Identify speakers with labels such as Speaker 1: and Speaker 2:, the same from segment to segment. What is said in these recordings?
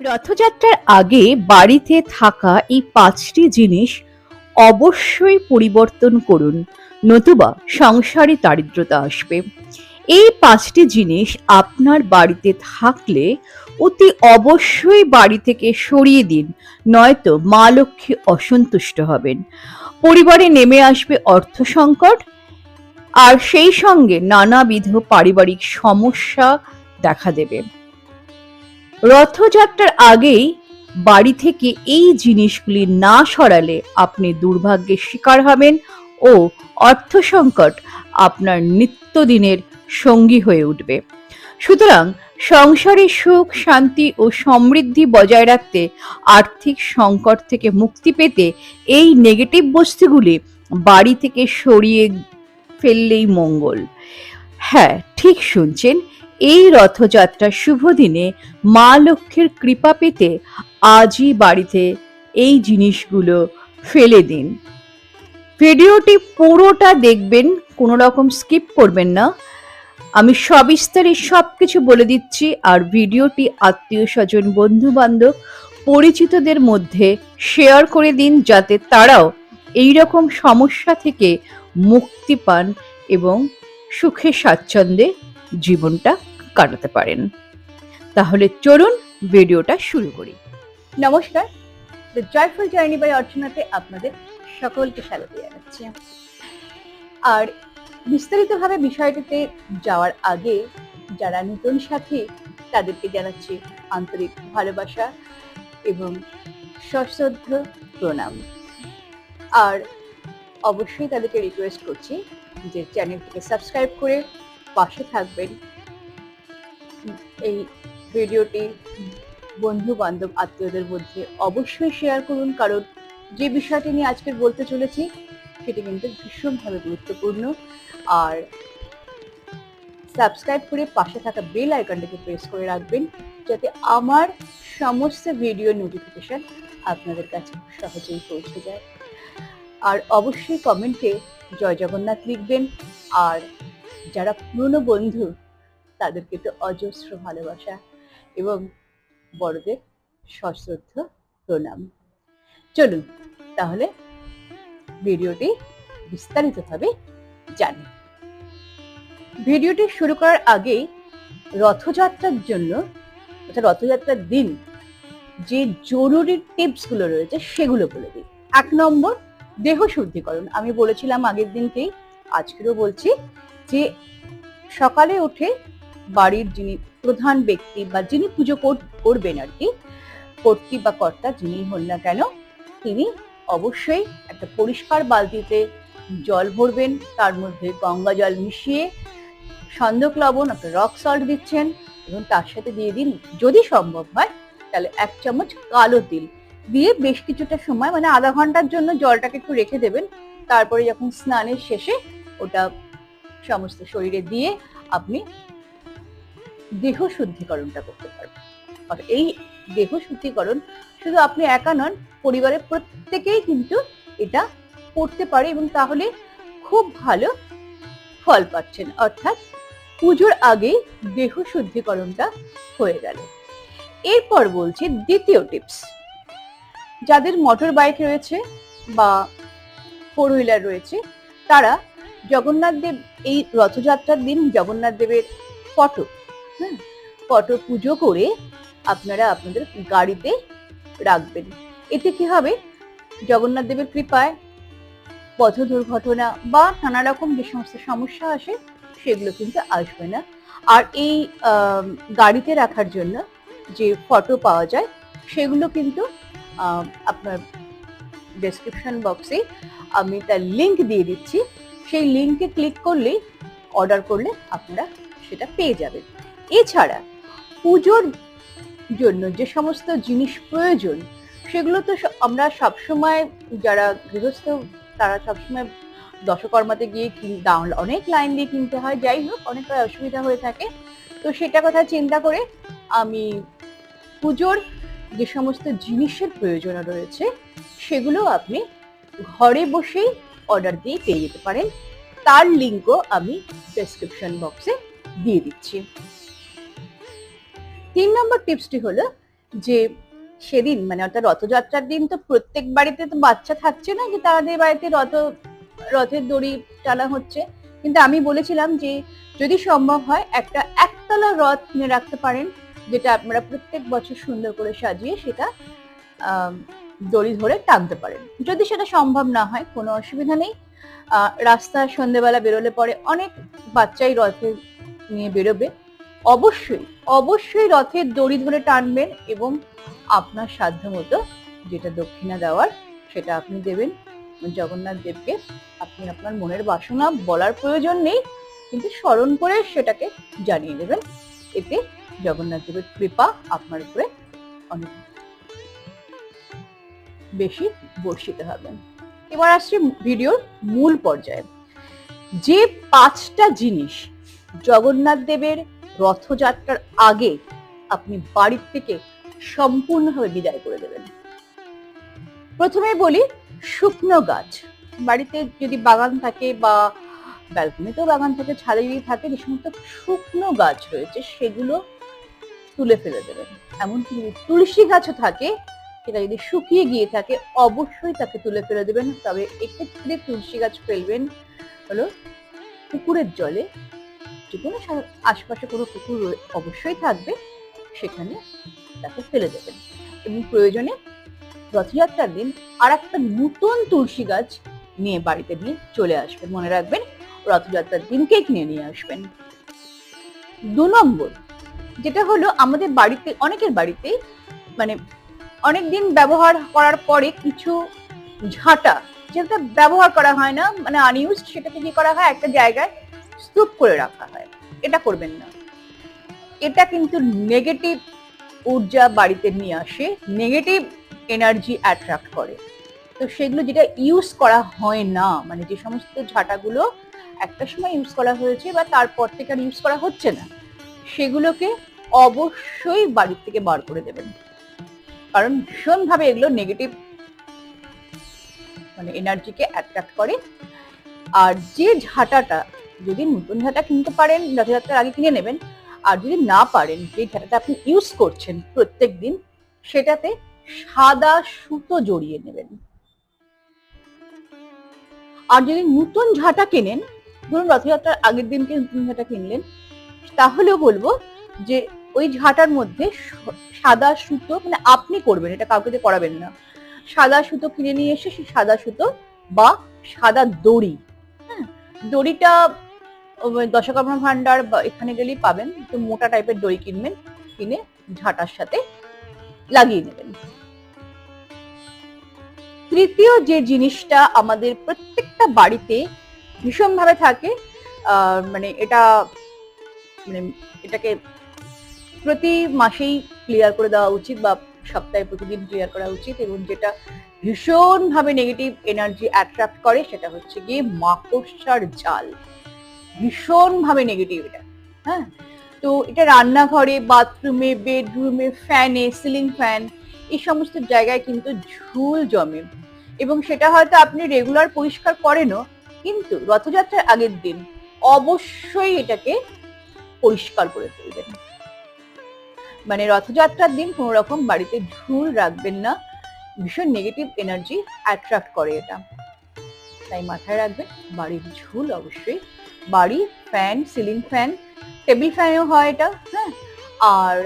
Speaker 1: রথযাত্রার আগে বাড়িতে থাকা এই পাঁচটি জিনিস অবশ্যই পরিবর্তন করুন, নতুবা সংসারে দারিদ্রতা আসবে। এই পাঁচটি জিনিস আপনার বাড়িতে থাকলে অতি অবশ্যই বাড়ি থেকে সরিয়ে দিন, নয়তো মা লক্ষ্মী অসন্তুষ্ট হবেন। পরিবারে নেমে আসবে অর্থ সংকট, আর সেই সঙ্গে নানাবিধ পারিবারিক সমস্যা দেখা দেবে। রথযাত্রার আগেই বাড়ি থেকে এই জিনিসগুলি না সরালে আপনি দুর্ভাগ্যের শিকার হবেন ও অর্থ সংকট আপনার নিত্যদিনের সঙ্গী হয়ে উঠবে। সুতরাং সংসারে সুখ, শান্তি ও সমৃদ্ধি বজায় রাখতে, আর্থিক সংকট থেকে মুক্তি পেতে এই নেগেটিভ বস্তুগুলি বাড়ি থেকে সরিয়ে ফেললেই মঙ্গল। হ্যাঁ ঠিক শুনছেন। এই রথযাত্রার শুভ দিনে মা লক্ষ্মীর কৃপা পেতে আজই বাড়িতে এই জিনিসগুলো ফেলে দিন। ভিডিওটি পুরোটা দেখবেন, কোনো রকম স্কিপ করবেন না। আমি সবিস্তারে সব কিছু বলে দিচ্ছি, আর ভিডিওটি আত্মীয় স্বজন বন্ধু বান্ধব পরিচিতদের মধ্যে শেয়ার করে দিন, যাতে তারাও এই রকম সমস্যা থেকে মুক্তি পান এবং সুখে স্বাচ্ছন্দ্যে জীবনটা কাটাতে পারেন। তাহলে চলুন ভিডিওটা শুরু করি।
Speaker 2: নমস্কার। দ্য জয়ফুল জার্নি বাই অর্চনাতে আপনাদের সকলকে স্বাগত জানাচ্ছি। আর বিস্তারিতভাবে বিষয়টিতে যাওয়ার আগে যারা নতুন সাথী, তাদেরকে জানাচ্ছি আন্তরিক ভালোবাসা এবং সশ্রদ্ধ প্রণাম। আর অবশ্যই তাদেরকে রিকোয়েস্ট করছি যে চ্যানেলটিকে সাবস্ক্রাইব করে পাশে থাকবেন এই ভিডিওটি বন্ধু বান্ধব আত্মীয়দের মধ্যে অবশ্যই শেয়ার করুন, কারণ যে বিষয়টি নিয়ে আজকে বলতে চলেছি, সেটি কিন্তু ভীষণভাবে গুরুত্বপূর্ণ। আর সাবস্ক্রাইব করে পাশে থাকা বেল আইকনটাকে প্রেস করে রাখবেন, যাতে আমার সমস্ত ভিডিও নোটিফিকেশন আপনাদের কাছে সহজেই পৌঁছে যায়। আর অবশ্যই কমেন্টে জয় জগন্নাথ লিখবেন। আর যারা পুরনো বন্ধু তাদেরকে তো অজস্র ভালোবাসা এবং বড়দের সশ্রদ্ধ প্রণাম। চলুন তাহলে ভিডিওটি বিস্তারিতভাবে জানি। ভিডিওটি শুরু করার আগেই রথযাত্রার জন্য, অর্থাৎ রথযাত্রার দিন, যে জরুরি টিপসগুলো রয়েছে সেগুলো বলে দিই। এক নম্বর, দেহ শুদ্ধিকরণ। আমি বলেছিলাম আগের দিনকেই, আজকেরও বলছি যে সকালে উঠে বাড়ির যিনি প্রধান ব্যক্তি বা যিনি পুজো করবেন আর কি, কর্তৃ বা কর্তা যিনি হন না কেন, তিনি অবশ্যই একটা পরিষ্কার বালতিতে জল ভরবেন, তার মধ্যে গঙ্গা জল মিশিয়ে সন্দক লবণ, একটা রক সল্ট দিচ্ছেন এবং তার সাথে দিয়ে দিন, যদি সম্ভব হয়, তাহলে এক চামচ কালো তিল দিয়ে বেশ কিছুটা সময় মানে আধা ঘণ্টার জন্য জলটাকে একটু রেখে দেবেন, তারপরে যখন স্নানের শেষে ওটা সমস্ত শরীরে দিয়ে আপনি দেহ শুদ্ধিকরণটা করতে পারবেন। আর এই দেহ শুদ্ধিকরণ শুধু আপনি একা নন, পরিবারের প্রত্যেকেই কিন্তু এটা করতে পারে এবং তাহলে খুব ভালো ফল পাচ্ছেন। অর্থাৎ পুজোর আগেই দেহ শুদ্ধিকরণটা হয়ে গেল। এরপর বলছি দ্বিতীয় টিপস। যাদের মোটর বাইক রয়েছে বা ফোর হুইলার রয়েছে, তারা জগন্নাথ দেব এই রথযাত্রার দিন জগন্নাথ দেবের ফটো হ্যাঁ ফটো পুজো করে আপনারা আপনাদের গাড়িতে রাখবেন। এতে কি হবে? জগন্নাথ দেবের কৃপায় পথ দুর্ঘটনা বা নানা রকম যে সমস্ত সমস্যা আসে, সেগুলো কিন্তু আসবে না। আর এই গাড়িতে রাখার জন্য যে ফটো পাওয়া যায়, সেগুলো কিন্তু আপনার ডেসক্রিপশন বক্সে আমি তার লিংক দিয়ে দিচ্ছি। সেই লিংকে ক্লিক করলেই অর্ডার করলে আপনারা সেটা পেয়ে যাবেন। এছাড়া পুজোর জন্য যে সমস্ত জিনিস প্রয়োজন, সেগুলো তো আমরা সবসময়, যারা গৃহস্থ, তারা সবসময় দশকর্মাতে গিয়ে অনেক লাইন দিয়ে কিনতে হয়। যাই হোক অনেক অসুবিধা হয়ে থাকে। তো সেটা কথা চিন্তা করে আমি পুজোর যে সমস্ত জিনিসের প্রয়োজন রয়েছে, সেগুলো আপনি ঘরে বসেই অর্ডার দিয়ে পেয়ে যেতে পারেন। তার লিঙ্কও আমি ডেসক্রিপশন বক্সে দিয়ে দিচ্ছি। তিন নম্বর টিপসটি হলো যে সেদিন মানে অর্থাৎ রথযাত্রার দিন তো প্রত্যেক বাড়িতে তো বাচ্চা থাকছে না যে তাদের বাড়িতে রথ রথের দড়ি টানা হচ্ছে। কিন্তু আমি বলেছিলাম যে যদি সম্ভব হয় একটা একতলা রথ কিনে রাখতে পারেন যেটা আপনারা প্রত্যেক বছর সুন্দর করে সাজিয়ে সেটা দড়ি ধরে টানতে পারেন। যদি সেটা সম্ভব না হয় কোনো অসুবিধা নেই। আহ, রাস্তায় সন্ধেবেলা বেরোলে পরে অনেক বাচ্চাই রথে নিয়ে বেরোবে। অবশ্যই অবশ্যই রথের দড়ি ধরে টানবেন এবং আপনার সাধ্য মতো যেটা দক্ষিণা দেওয়ার সেটা আপনি দেবেন। জগন্নাথ দেবকে আপনি আপনার মনের বাসনা বলার প্রয়োজন নেই, কিন্তু স্মরণ করে সেটাকে জানিয়ে দেবেন। এতে জগন্নাথ দেবের কৃপা আপনার উপরে অনেক বেশি বর্ষিত হবেন এবার আসছে ভিডিওর মূল পর্যায়ে। যে পাঁচটা জিনিস জগন্নাথ দেবের রথযাত্রার আগে আপনি বাড়ির থেকে সম্পূর্ণভাবে বিদায় করে দেবেন। প্রথমে বলি, শুকনো গাছ। বাড়িতে যদি বাগান থাকে বা ব্যালকনিতেও বাগান থাকে, ছাদে যদি থাকে, যে সমস্ত শুকনো গাছ রয়েছে, সেগুলো তুলে ফেলে দেবেন। এমনকি যদি তুলসী গাছও থাকে, সেটা যদি শুকিয়ে গিয়ে থাকে, অবশ্যই তাকে তুলে ফেলে দেবেন। তবে এক্ষেত্রে তুলসী গাছ ফেলবেন হলো পুকুরের জলে কোনো সা- কোনো পুকুর অবশ্যই থাকবে। সেখানে তাকে ফেলে দেবেন। এবং প্রয়োজনে রথযাত্রার দিন আর একটা নতুন তুলসী গাছ নিয়ে বাড়িতে নিয়ে চলে আসবেন। মনে রাখবেন, রথযাত্রার দিনকে কিনে নিয়ে আসবেন। দু নম্বর, যেটা হলো আমাদের বাড়িতে, অনেকের বাড়িতে মানে অনেক দিন ব্যবহার করার পরে কিছু ঝাঁটা, যেটা ব্যবহার করা হয় না মানে আনইউজ সেটাকে কি করা হয় একটা জায়গায়। স্তূপ করে রাখা হয়। এটা করবেন না। এটা কিন্তু নেগেটিভ ঊর্জা বাড়িতে নিয়ে আসে নেগেটিভ এনার্জি অ্যাট্রাক্ট করে। তো সেগুলো যেটা ইউজ করা হয় না মানে যে সমস্ত ঝাঁটাগুলো একটা সময় ইউজ করা হয়েছে বা তারপর থেকে আর ইউজ করা হচ্ছে না, সেগুলোকে অবশ্যই বাড়ির থেকে বার করে দেবেন। কারণ ভীষণভাবে এগুলো নেগেটিভ মানে এনার্জিকে অ্যাট্রাক্ট করে। আর যে ঝাঁটাটা যদি নতুন ঝাঁটা কিনতে পারেন রথযাত্রার আগে কিনে নেবেন। আর যদি না পারেন যে ঝাঁটাটা আপনি ইউজ করছেন প্রত্যেক দিন সেটাতে সাদা সুতো জড়িয়ে নেবেন। আর যদি নতুন ঝাঁটা কেনেন, ধরুন রথযাত্রার আগের দিনকে নতুন ঝাঁটা কিনলেন, তাহলেও বলব যে ওই ঝাঁটার মধ্যে সাদা সুতো মানে আপনি করবেন, এটা কাউকে দিয়ে করাবেন না। সাদা সুতো কিনে নিয়ে এসে সেই সাদা সুতো বা সাদা দড়ি হ্যাঁ? দড়িটা দশকর্মা ভান্ডার বা এখানে গেলেই পাবেন। একটু মোটা টাইপের দড়ি কিনবেন, কিনে ঝাঁটার সাথে লাগিয়ে নেবেন। তৃতীয় যে জিনিসটা আমাদের প্রত্যেকটা বাড়িতে ভীষণভাবে থাকে মানে এটা মানে এটাকে প্রতি মাসেই ক্লিয়ার করে দেওয়া উচিত বা সপ্তাহে প্রতিদিন ক্লিয়ার করা উচিত এবং যেটা ভীষণভাবে নেগেটিভ এনার্জি অ্যাট্রাক্ট করে সেটা হচ্ছে গিয়ে মাকড়সার জাল। ভীষণভাবে নেগেটিভ এটা। হ্যাঁ? তো এটা রান্নাঘরে বাথরুমে বেডরুমে ফ্যানে সিলিং ফ্যান এই সমস্ত জায়গায় কিন্তু ঝুল জমে। এবং সেটা হয়তো আপনি রেগুলার পরিষ্কার করেনও, কিন্তু রথযাত্রার আগের দিন অবশ্যই এটাকে পরিষ্কার করে ফেলবেন মানে রথযাত্রার দিন কোনো রকম বাড়িতে ঝুল রাখবেন না, ভীষণ নেগেটিভ এনার্জি অ্যাট্রাক্ট করে এটা। তাই মাথায় রাখবেন, বাড়ির ঝুল অবশ্যই বাড়ি ফ্যান সিলিং ফ্যান টেবিল ফ্যানও হয় এটা হ্যাঁ? আর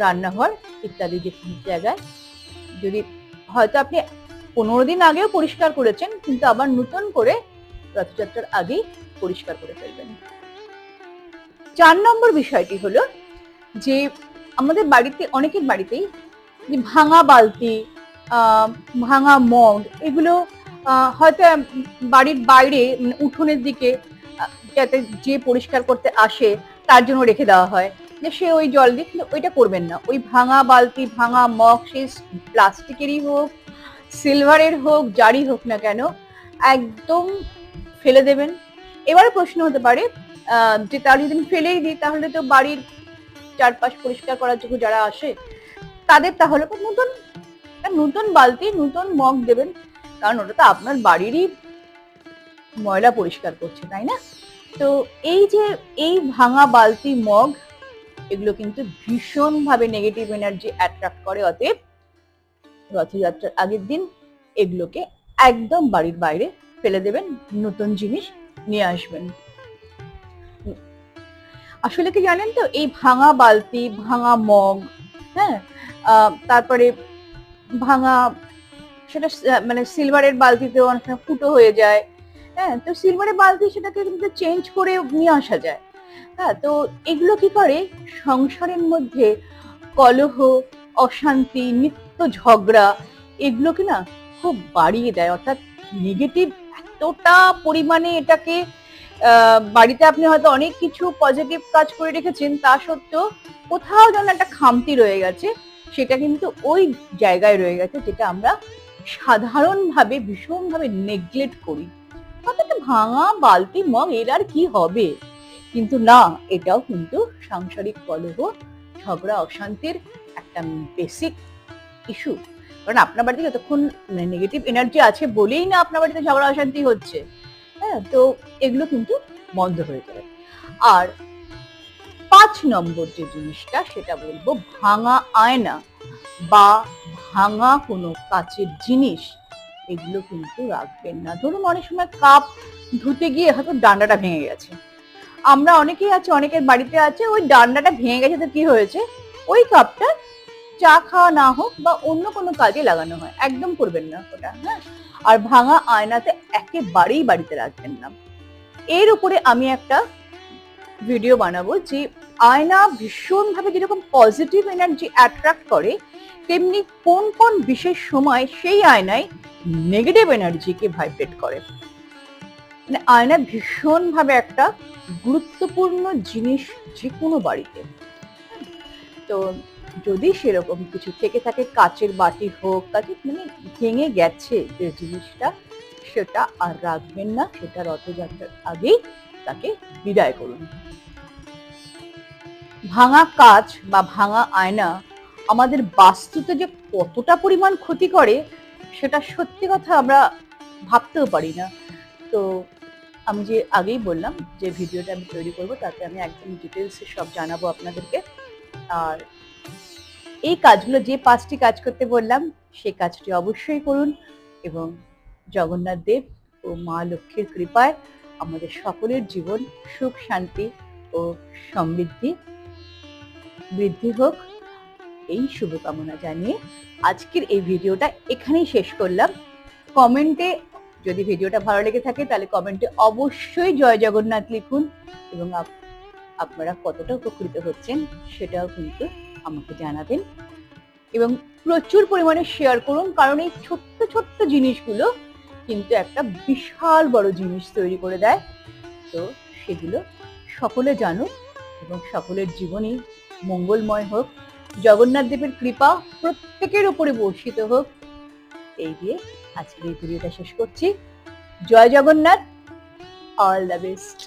Speaker 2: রান্নাঘর ইত্যাদি যে জায়গায়। যদি হয়তো আপনি পনেরো দিন আগেও পরিষ্কার করেছেন, কিন্তু আবার নতুন করে রথযাত্রার আগেই পরিষ্কার করে ফেলবেন। চার নম্বর বিষয়টি হলো যে আমাদের বাড়িতে, অনেকের বাড়িতেই যে ভাঙা বালতি ভাঙা মগ, এগুলো হয়তো বাড়ির বাইরে মানে উঠোনের দিকে যাতে যে পরিষ্কার করতে আসে, তার জন্য রেখে দেওয়া হয় যে সে ওই জল দিয়ে, কিন্তু ওইটা করবেন না। ওই ভাঙা বালতি, ভাঙা মগ, সে প্লাস্টিকেরই হোক সিলভারের হোক, যারই হোক না কেন, একদম ফেলে দেবেন। এবারে প্রশ্ন হতে পারে যে তাহলে যদি ফেলেই দিই, তাহলে তো বাড়ির চারপাশ পরিষ্কার করার জন্য যারা আসে, তাদের তাহলে নতুন নতুন বালতি, নতুন মগ দেবেন। কারণ ওটা তো আপনার বাড়িরই ময়লা পরিষ্কার করছে, তাই না? তো এই যে এই ভাঙা বালতি মগ, এগুলো কিন্তু ভীষণভাবে নেগেটিভ এনার্জি অ্যাট্রাক্ট করে। অতএব রথযাত্রার আগের দিন এগুলোকে একদম বাড়ির বাইরে ফেলে দেবেন, নতুন জিনিস নিয়ে আসবেন। আসলে কি জানেন তো, এই ভাঙা বালতি, ভাঙা মগ হ্যাঁ তারপরে ভাঙা, সেটা মানে সিলভারের বালতিতেও অনেক ফুটো হয়ে যায়। হ্যাঁ তো সিলভারের বালতি সেটাকে কিন্তু চেঞ্জ করে নিয়ে আসা যায়। হ্যাঁ তো এগুলো কি করে? সংসারের মধ্যে কলহ, অশান্তি, নিত্য ঝগড়া এগুলোকে না খুব বাড়িয়ে দেয়। অর্থাৎ নেগেটিভ এতটা পরিমাণে এটাকে বাড়িতে আপনি হয়তো অনেক কিছু পজিটিভ কাজ করে রেখেছেন, তা সত্ত্বেও কোথাও যেন একটা খামতি রয়ে গেছে, সেটা কিন্তু ওই জায়গায় রয়ে গেছে, যেটা আমরা সাধারণভাবে, ভীষণভাবে নেগলেক্ট করি। অর্থাৎ ভাঙা বালতি মগ, এর আর কি হবে? কিন্তু না, এটাও কিন্তু সাংসারিক কলহ, ঝগড়া, অশান্তির একটা বেসিক ইস্যু কারণ আপনার বাড়িতে যতক্ষণ নেগেটিভ এনার্জি আছে বলেই না আপনার বাড়িতে ঝগড়া, অশান্তি হচ্ছে। হ্যাঁ তো এগুলো কিন্তু বন্ধ হয়ে যাবে আর পাঁচ নম্বর যে জিনিসটা, সেটা বলব ভাঙা আয়না বা ভাঙা কোনো কাচের জিনিস এগুলো কিন্তু রাখবেন না। ধরুন অনেক সময় কাপ ধুতে গিয়ে হয়তো ডান্ডাটা ভেঙে গেছে। আমরা অনেকেই আছে, অনেকের বাড়িতে আছে, ওই ডান্ডাটা ভেঙে গেছে তো কি হয়েছে? ওই কাপটা চা খাওয়া না হোক বা অন্য কোনো কাজে লাগানো হয়, একদম করবেন না ওটা হ্যাঁ? আর ভাঙা আয়নাতে একেবারেই বাড়িতে রাখবেন না। এর উপরে আমি একটা ভিডিও বানাবো যে আয়না ভীষণভাবে যেরকম পজিটিভ এনার্জি অ্যাট্রাক্ট করে, তেমনি কোন কোন বিশেষ সময় সেই আয়নায় নেগেটিভ এনার্জিকে ভাইব্রেট করে। মানে আয়না ভীষণভাবে একটা গুরুত্বপূর্ণ জিনিস যে কোনো বাড়িতে। তো যদি সেরকম কিছু থেকে থাকে, কাচের বাটি হোক কাচের মানে ভেঙে গেছে যে জিনিসটা, সেটা আর রাখবেন না, সেটা রথযাত্রার আগেই তাকে বিদায় করুন। ভাঙা কাচ বা ভাঙা আয়না আমাদের বাস্তুতে যে কতটা পরিমাণ ক্ষতি করে, সেটা সত্যি কথা আমরা ভাবতেও পারি না। তো আমি যে আগেই বললাম যে ভিডিওটা আমি তৈরি করব, তাতে আমি একদম ডিটেলসে সব জানাব আপনাদেরকে। আর এই কাজগুলো যে পাঁচটি কাজ করতে বললাম, সেই কাজটি অবশ্যই করুন এবং জগন্নাথ দেব ও মা লক্ষ্মীর কৃপায় আমাদের সকলের জীবন সুখ, শান্তি ও সমৃদ্ধি বৃদ্ধি হোক। এই শুভকামনা জানিয়ে আজকের এই ভিডিওটা এখানেই শেষ করলাম। কমেন্টে যদি ভিডিওটা ভালো লেগে থাকে তাহলে কমেন্টে অবশ্যই জয় জগন্নাথ লিখুন এবং আপনারা কতটা উপকৃত হচ্ছেন সেটাও কিন্তু আমাকে জানাবেন। এবং প্রচুর পরিমাণে শেয়ার করুন কারণ এই ছোট্ট ছোট্ট জিনিসগুলো কিন্তু একটা বিশাল বড় জিনিস তৈরি করে দেয়। তো সেগুলো সকলে জানুক এবং সকলের জীবনই মঙ্গলময় হোক, জগন্নাথ দেবের কৃপা প্রত্যেকের উপরে বর্ষিত হোক। এই দিয়ে আজকের এই ভিডিওটা শেষ করছি। জয় জগন্নাথ অল দ্য বেস্ট